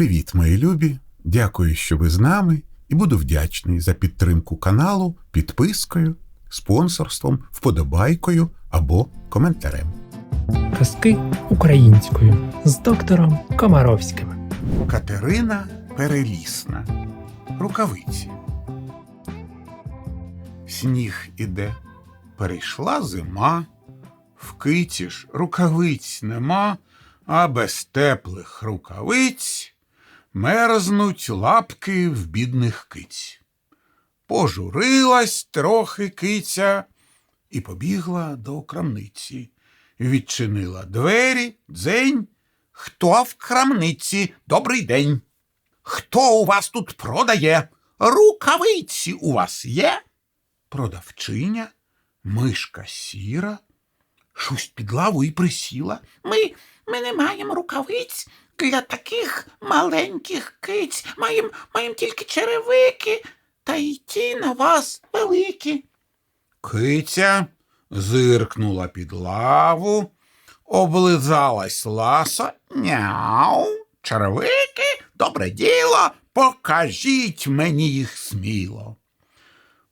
Привіт, мої любі! Дякую, що ви з нами, і буду вдячний за підтримку каналу підпискою, спонсорством, вподобайкою або коментарем. Казки українською з доктором Комаровським. Катерина Перелісна. Рукавиці. Сніг іде, перейшла зима, в киті ж рукавиць нема, а без теплих рукавиць мерзнуть лапки в бідних киць. Пожурилась трохи киця і побігла до крамниці. Відчинила двері, дзень. Хто в крамниці? Добрий день. Хто у вас тут продає? Рукавиці у вас є? Продавчиня, мишка сіра, щось під лаву і присіла. Ми, ми не маємо рукавиць для таких маленьких киць. Маємо маєм тільки черевики, та й ті на вас великі. Киця зиркнула під лаву, облизалась ласа, няу, черевики, добре діло, покажіть мені їх сміло.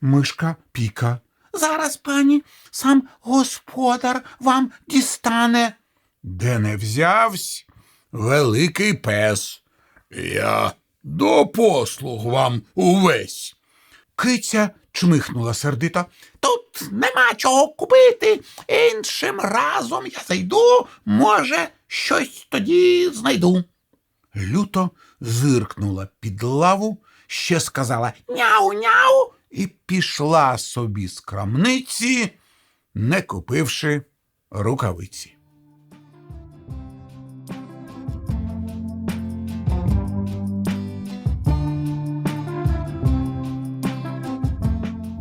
Мишка піка. Зараз, пані, сам господар вам дістане. Де не взявсь, великий пес. Я до послуг вам увесь. Киця чмихнула сердито. Тут нема чого купити. Іншим разом я зайду, може, щось тоді знайду. Люто зиркнула під лаву, ще сказала няу-няу і пішла собі з крамниці, не купивши рукавиці.